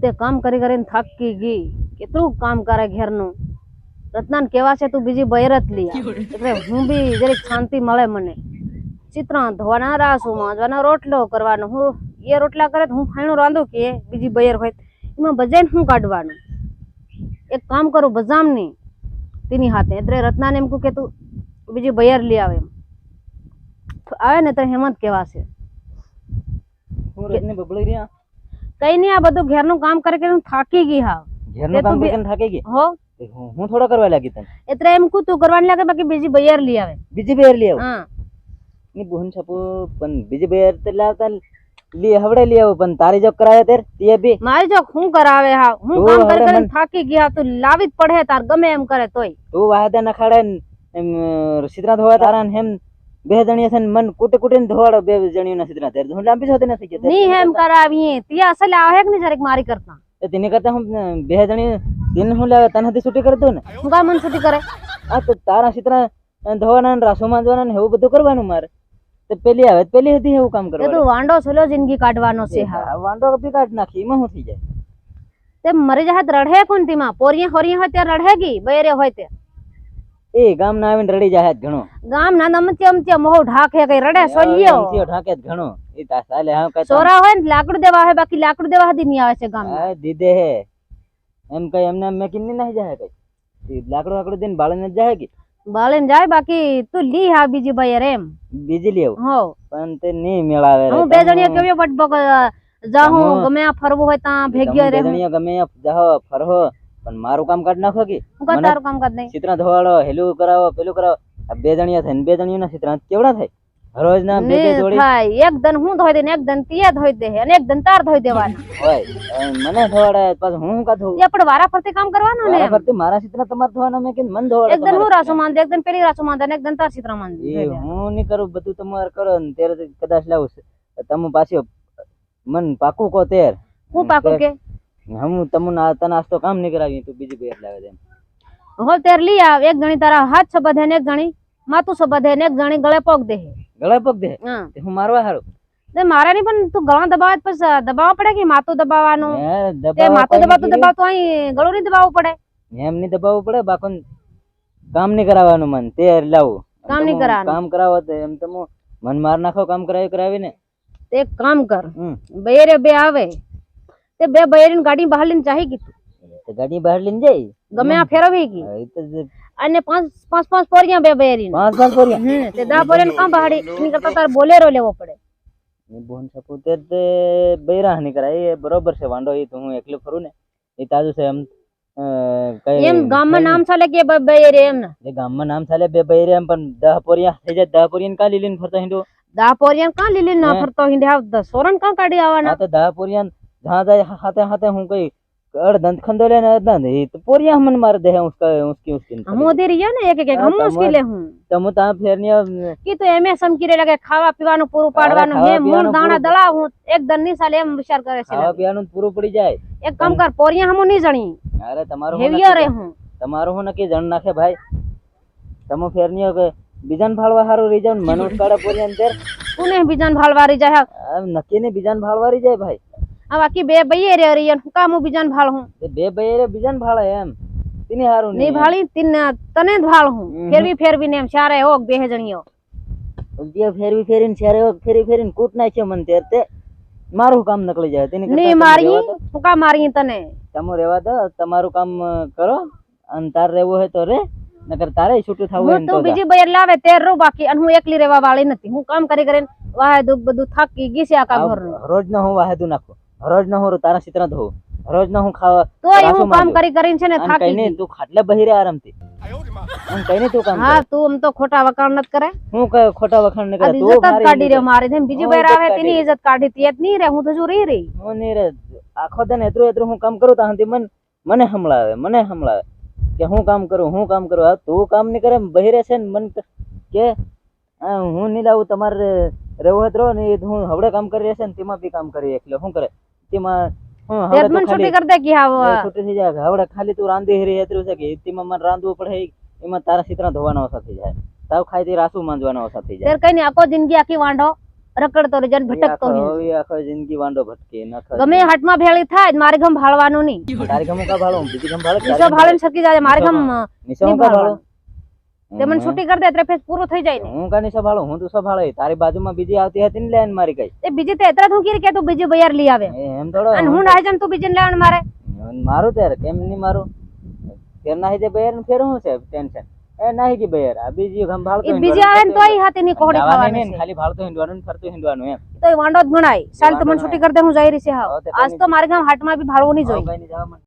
તે કામ કરી કરીને થાકી ગઈ. કેટલું કામ કરે ઘેરનું? રત્નાને કેવા છે તું બીજી બૈરત લઈ એટલે હું બી જરીક શાંતિ મળે મને. ચિત્રા ધોવાના રાસ માંજવાના રોટલો કરવાનો. હું એ રોટલા કરે તો હું ફાઈણું રાંધું કે બીજી બૈર હોય. એમાં બજાઈને હું કાઢવાનું? એક કામ કરું બજામ નહીં તેની હાથે. એટલે રત્નાને એમ કહું કે તું બીજી બૈર લઈ આવે એમ. આવે ને તો હેમંત કેવા છે હું બબળી રહ્યા. કઈ નહીં આ બધું ઘેરનું કામ કરી કરીને હું થાકી ગઈ હા. ઘેરનું તે તો કામ બી- કરીને થાકી ગઈ? હો. તે હું હું થોડો કરવા લાગી તને? એટલે એમ કહું તું કરવાની લાગે બાકી બીજી બૈર લઈ આવે. બીજી બેર લઈ આવું? હા. ની બોહન છાપો પણ બીજી બેર તે લાવતા લી હવડે લઈ આવું પણ તારી જો કરાવે તેર તે બી. મારી જો હું કરાવે હા? હું તું કામ કરી હવે કરીને થાકી ગઈ હા તું લાવી જ પડે તાર ગમે એમ કરે તોય. તું વાહદા નખાડે ને એમ સિદ્ધનાથ ધોવા તારા ને હેમ બે જણીએ છે ને મન કુટે કુટીને ધોવાડો બે જણીઓ ના સિદ્ધનાથ તેર હું લાંબી સાથે નથી કે ની હેમ કરાવીએ. તી અસલ આવે કે નહીં જરેક મારી કરતા? તેની કરતા હું બે જણી દિન હું લાવે તને હતી છૂટી કરી દઉં ને? હું કા મન છૂટી કરે? આ તો તારા સિદ્ધના ધોવાના ને રાસો માંજવાના ને એવું બધું કરવાનું મારે. તો પેલી આવે પેલી હતી એવું કામ કરવાનું તું વાંડો છોલો જિંદગી કાઢવાનો છે હા વાંડો બી કાઢ નાખી એમાં હું થઈ જાય? તે મરી જાહત રડે કોણ તીમાં? પોરિયા હોરિયા હોય ત્યાં રડે ગઈ બૈરે હોય તે એ ગામ ના આવીને રડી જાય ઘણો. ગામ ના નમત્ય અમતે મોહ ઢાકે કઈ રડે સોલ્યો. અમતે ઢાકે ઘણો. એ તા સાલે હા કઈ સોરા હોય ને લાકડું દેવા હે બાકી લાકડું દેવા હદી ની આવે છે ગામ આ દીદે હે. એમ કઈ એમને મેં કિન્ની નહીં જાય કઈ. લાકડું લાકડું દેન બાળીને જ જાય કે? બાલે જાય બાકી તું લી હા બીજી બૈર એમ. બીજી લેવ હો પણ તે ની મેળાવે હું બે જણિયા જણીએ બટ બક જાહું ગમે ફરવું હોય તા ભેગ્યા રે ગમે જાઓ ફરહો પણ મારું કામ કાઢ નાખો કે? હું કાં તારું કામ કાઢ નહીં. ચિત્રા ધોવાડો હેલું કરાવો પેલું કરાવો. આ બે જણિયા થાય ને બે જણીઓના ચિત્રા કેવડા થાય? રોજ ના બે બે જોડી. થાય એક દન હું ધોઈ દે ને એક દન તીએ ધોઈ દે અને એક દન તાર ધોઈ દેવાના. હોય મને ધોવાડે પાછું હું કા ધોઉં એ આપણે વારા ફરતી કામ કરવાનું ને ફરતી મારા ચિત્રા તમાર ધોવાના? મે કે મન ધોવાડે એક દન હું રાસુ માંદે એક દન પેલી રાસુ માંદે અને એક દન તાર ચિત્ર માંદે. એ હું ની કરું બધું તમારે કરો ને તેરે કદાચ લાવું તમે પાછો મન પાકું કો તેર હું પાકું કે? હું તમને તને આજ તો કામ નહીં કરાવી તું બીજી બે લાવે છે એમ. હો તેર લી આવ એક ગણી તારા હાથ સબધે ને એક ગણી માથું સબધે ને એક ગણી ગળે પોક દે. ગળે પગ દે? હા. તે હું મારવા હારું? તે મારા નહીં પણ તું ગળા દબાવે તો પછી દબાવવા પડે કે માથું દબાવવાનું? હે, તે માથું કોઈ દબાવતું દબાવતું અહીં ગળું નહીં દબાવવું પડે. એમ નહીં દબાવવું પડે બાકી કામ નહીં કરાવવાનું મન તે લાવું. કામ નહીં કરાવવાનું. કામ કરાવો તો એમ તમે મન માર નાખો કામ કરાવી કરાવીને. તે એક કામ કર. બૈરે બે આવે. તે બે બૈરીને ગાડી બહાર લઈને ચાહી ગઈ તું. ગાડી બહાર લઈને જાય ગમે આ ફેરવી ગઈ. અને પાંચ પાંચ પાંચ પોરિયા બે બૈરીને. પાંચ પાંચ પોરિયા? હમ તે દા પોરિયાને કામ બહાડી એની કરતા તારે બોલેરો લેવો પડે. એ બોન સપોતેર તે બૈરાહ નહીં કરાય એ બરોબર છે વાંડો એ તો હું એકલો ફરું ને. એ તાજું છે એમ એમ ગામમાં નામ ચાલે કે બે બૈરે એમ ને? એ ગામમાં નામ ચાલે બે બૈરે એમ પણ દહ પોરિયા થઈ જાય દહ પોરિયા કાલી લઈને ફરતો હિંડો. દા પોરિયા કાં લીલી ના? ફરતો હિંડે આવ સોરન કાં કાઢી આવવાના? તો દહ પોરિયા जहाँ जाए हाथे हाथे हूँ कोई और दंत खंदोले ना दंत ही तो पूरी हमन मार दे है उसका उसकी उसकी हम वो दे रही है ना एक एक हाँ, हम तो उसके ले हूँ। मुझे आप फिर नहीं अब कि तो एमे सम किरे लगे खावा पिवानु पुरु पाड़वानु हे मोर दाना दला हूँ एक दन्नी साले हम विचार करे से खावा पिवानु तो पुरु पड़ी जाए। एक कम कर पोरिया हम नहीं जानी अरे તમારો હેવિયર રે હું તમારો હું નકે જણ નાખે ભાઈ તમો ફેર નહીં કે બીજાન ભાળવા હારું રહી જાવ મનોજ કાળા પોરિયા અંદર કોને બીજાન ભાળવા રહી જાય નકે ને બીજાન ભાળવા રહી જાય બાકી બે બઈએ રે રે હું કામ હું બીજાન ભાળ હું? બે ભાઈ રે બીજાને ભાળે એમ. તેની હારું નહીં ભાળી તીન તને જ ભાળ હું. ફેરવી ફેરવી ને એમ ચારે હોક બે જણીઓ. ઉલટીયા ફેરવી ફેરીને ચારે વખત ફેરી ફેરીને કૂટ નાખ્યો મને તેર તે. મારું કામ નકળી જાય. તેની નહીં મારી દો. હું કા મારી તને? તમો રેવા દો તમારું કામ કરો. અને તાર રહેવું હોય તો રે. નકર તારે છૂટું થવું હું તો. બીજી બયર લાવે તેર રો બાકી અને હું એકલી રહેવા વાળી નથી. હું કામ કરી કરીને વાહે બધું થાકી ગઈ છે આખા ઘરનું. રોજ નો હું વાહેદું નાખું. રોજ ના હું તારા ચિત્ર ધો રોજ નો હું ખાવા તો એવું કામ કરી કરીને છે ને થાકી ગઈ. તું ખાટલે બહી રે આરામથી. આમ કઈને તું કામ હા તું આમ તો ખોટા વખાણ નથી કરે. હું કઈ ખોટા વખાણ ન કરે? તું ઇજ્જત કાઢી રહ્યો ઇજ્જત. મારી જેમ બીજી બેર આવે તેની ઇજ્જત કાઢી તી જ નહીં રે હું તો જો રહી રહી. હું નહીં રે. આખો દન ને એટલું એટલું હું કામ કરું ત્યાં મન મને હમળાવે મને હમળાવે કે હું કામ કરું હું કામ કરું. આ તું કામ નહીં કરે બહી રહે છે ને મન કે હું નહીં લાવું તમારે રહેવું હોય ને હું હવડે કામ કરી રહેશે ને તેમાં બી કામ કરી એટલે શું કરે? તેમાં હું તેર હવડે તો મને ખાલી છૂટી કરી દે કે હા એ છૂટી થઈ જાય. હવડે ખાલી તું રાંધી રહી એટલું છે કે તેમાં મને રાંધવું પડે એમાં તારા ચિત્ર ધોવાના ઓછા થઈ જાય. તાવ ખાઈ તે રાસુ માંજવાના ઓછા થઈ જાય. કઈ નહીં આખો જિંદગી આખી વાંઢો રખડતો રહે જન ભટકતો આખો- રહે આખો જિંદગી વાંડો ભટકે નખો ગમે હાટમાં ભેળી થાય મારે ગમ ભાળવાનું નહીં. તારી ગમ કા ભાળો? બીજી ગમ ભાળે નીચો ભાળીને સરકી જાય મારે ગમ નિશા કા ભાળો? તે મને છૂટી કરી દે એટલે ફેસ પૂરો થઈ જાય ને. હું કાની સંભાળું? હું તો સંભાળે. તારી બાજુમાં બીજી આવતી હતી ને લેન મારી ગઈ એ બીજી તે એતરા હું કીર કે તું બીજી બયાર લઈ આવે. એમ થોડો. અને હું ના જમ તું બીજી લેન મારે. મારું તેર કેમ ની મારું? ફેર નાહી દે બહેર ફેર હું છે? ટેન્શન. એ નાહી કી બયાર આ બીજી ગમ ભાળતો બીજી આવે ને તો હાથે ની કોડી ખાવાની ને, ખાલી ભાળતો હિંડવાનું ને ફરતું હિંડવાનું એમ. તો વાંડો જ ગણાય. ચાલ તો મને છૂટી કરી દે હું જઈ રહી છે હવે. આજ તો મારે ગામ હાટમાં બી ભાળવું નહીં જોઈએ.